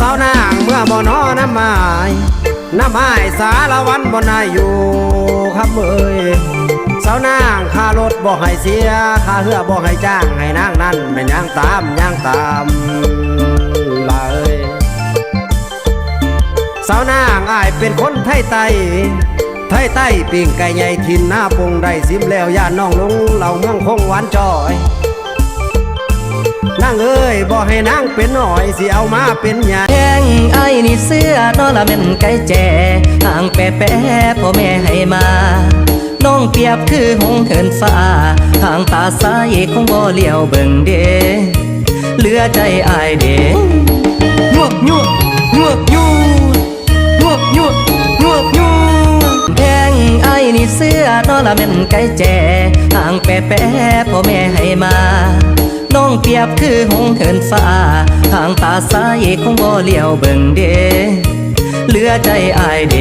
สาวนางเมื่อบ่นอน้ำไม้น้ำไม้สารวันบ่นายอยู่ครับเอ้ยสาวนางค่ารถบ่ให้เสียค่าเหือบ่ให้จ้างให้นางนั่นเป็นย่างตามย่างตามลาเอ้ยสาวนางอายเป็นคนไทยไตไทยไต้ปิ่งไก่ใหญ่ทินหน้าปงได้ซิมแล้วย่านน้องลงเหล่าเมืองคงหวานจอยนางเอ้ย บอกให้นางเป็นหน่อยสิเอามาเป็นใหญ่แข้งไอ้นี่เสื้อนอละแม่นไก่แจ่ห่างแปะแปะพ่อแม่ให้มาน้องเปรียบคือหงเหินฟ้าทางตาซ้ายคงบ่เลี้ยวเบิ่งเดเหลือใจอายเดยวกยวกยวกยวยวกยวกยวกยวแข้งไอ้นี่เสื้อนอละแม่นไก่แจ่ห่างแปะแปะพ่อแม่ให้มา น้องเปรียบคือหงเหินฟ้าทางตาซ้ายคงบ่เลี้ยวเบิ่งเดเหลือใจอายเด